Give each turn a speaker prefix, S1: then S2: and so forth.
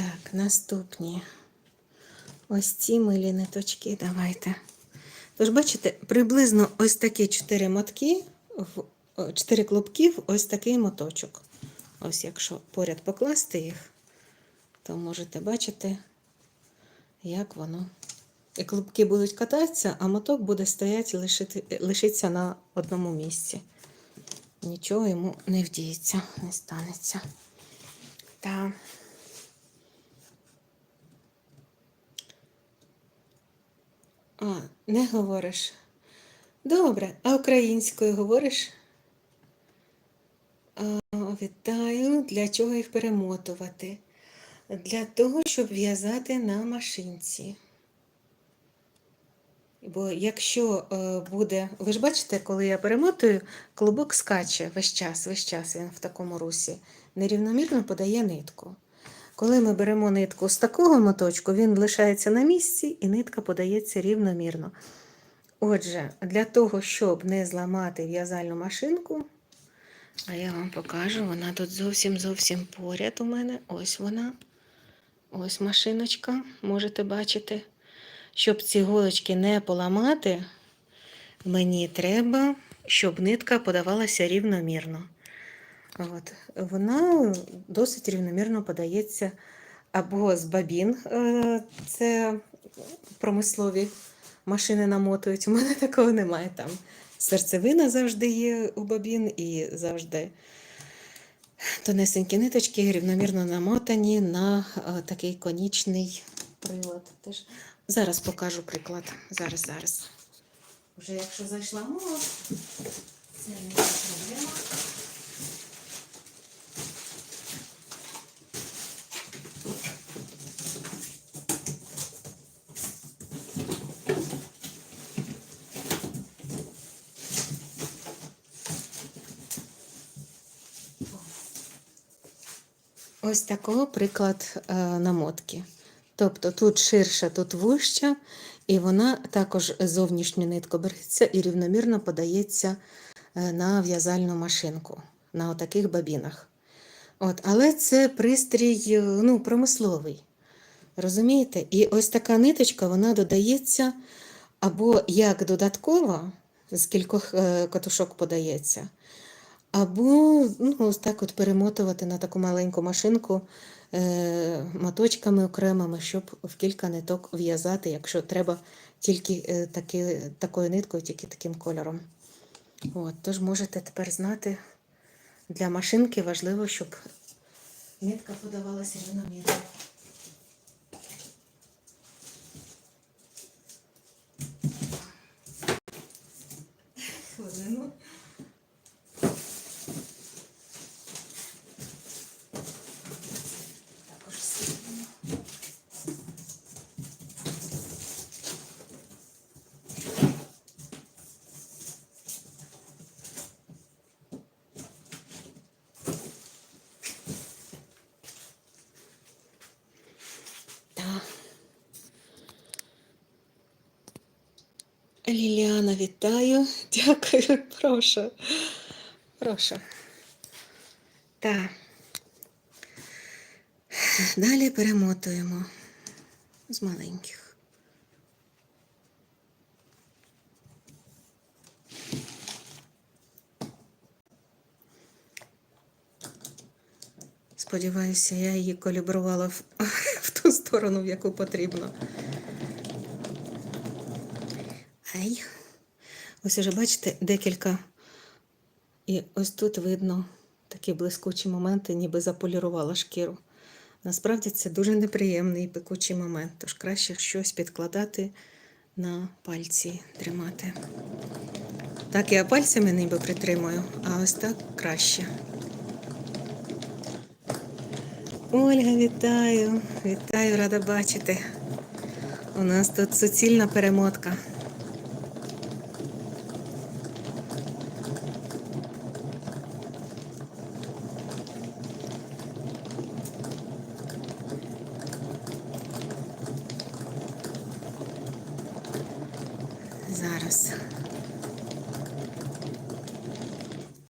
S1: Так, наступні. Ось ці милі ниточки. Давайте. Тож, бачите, приблизно ось такі чотири мотки, в- о, клубки в ось такий моточок. Ось якщо поряд покласти їх, то можете бачити, як воно. І клубки будуть кататися, а моток буде стояти, лишити, лишиться на одному місці. Нічого йому не вдіється, не станеться. Та. А, не говориш. Добре, а українською говориш? А, вітаю. Для чого їх перемотувати? Для того, щоб в'язати на машинці. Бо якщо е, буде, ви ж бачите, коли я перемотую, клубок скаче весь час, весь час він в такому русі, нерівномірно подає нитку. Коли ми беремо нитку з такого моточку, він лишається на місці і нитка подається рівномірно. Отже, для того, щоб не зламати в'язальну машинку, а я вам покажу, вона тут зовсім зовсім поряд у мене. Ось вона. Ось машиночка, можете бачити. Щоб ці голочки не поламати, мені треба, щоб нитка подавалася рівномірно. От. Вона досить рівномірно подається або з бабін, е, це промислові машини намотують. У мене такого немає. Там серцевина завжди є у бабін і завжди тонесенькі ниточки рівномірно намотані на е, такий конічний прилад. Теж зараз покажу приклад. Зараз, зараз. Вже якщо зайшла мова, це не проблема. Ось такого приклад е, намотки. Тобто тут ширша, тут вуща, і вона також зовнішню нитку береться і рівномірно подається е, на в'язальну машинку, на отаких бабінах. От, але це пристрій е, ну, промисловий. Розумієте? І ось така ниточка вона додається або як додаткова, з кількох катушок подається, або ну, ось так от перемотувати на таку маленьку машинку е, моточками окремими, щоб в кілька ниток в'язати, якщо треба тільки е, таки, такою ниткою, тільки таким кольором. От, тож можете тепер знати, для машинки важливо, щоб нитка подавалася рівномірно. Ліліана, вітаю. Дякую, прошу. Прошу. Так. Далі перемотуємо з маленьких. Сподіваюся, я її калібрувала в, в ту сторону, в яку потрібно. Ай. Ось уже бачите декілька. І ось тут видно такі блискучі моменти, ніби заполірувала шкіру. Насправді це дуже неприємний і пекучий момент, тож краще щось підкладати на пальці, тримати. Так я пальцями ніби притримую, а ось так краще. Ольга, вітаю! Вітаю, рада бачити. У нас тут суцільна перемотка. Зараз.